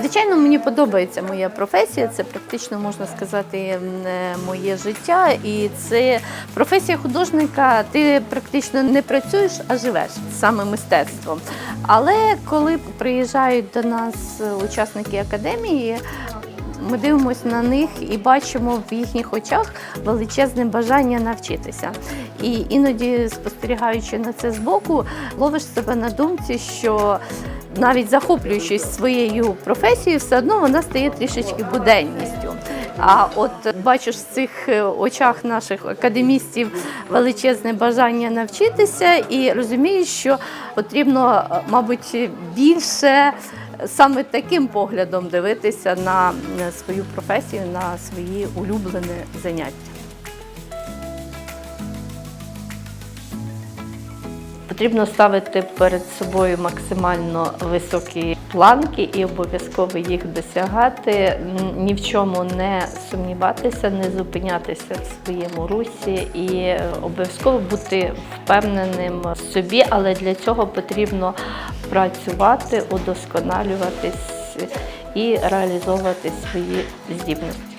Звичайно, мені подобається моя професія. Це практично можна сказати е, моє життя. І це професія художника. Ти практично не працюєш, а живеш саме мистецтвом. Але коли приїжджають до нас учасники академії. Ми дивимося на них і бачимо в їхніх очах величезне бажання навчитися. І іноді, спостерігаючи на це збоку, ловиш себе на думці, що навіть захоплюючись своєю професією, все одно вона стає трішечки буденністю. А от бачиш в цих е, очах наших академістів величезне бажання навчитися, і розумієш, що потрібно, е, мабуть, більше саме таким поглядом дивитися на е, свою професію, на свої улюблені заняття. Потрібно ставити перед собою максимально високі планки і обов'язково їх досягати. Ні в чому не сумніватися, не зупинятися в своєму русі і обов'язково бути впевненим в собі, але для цього потрібно працювати, удосконалюватись і реалізовувати свої здібності.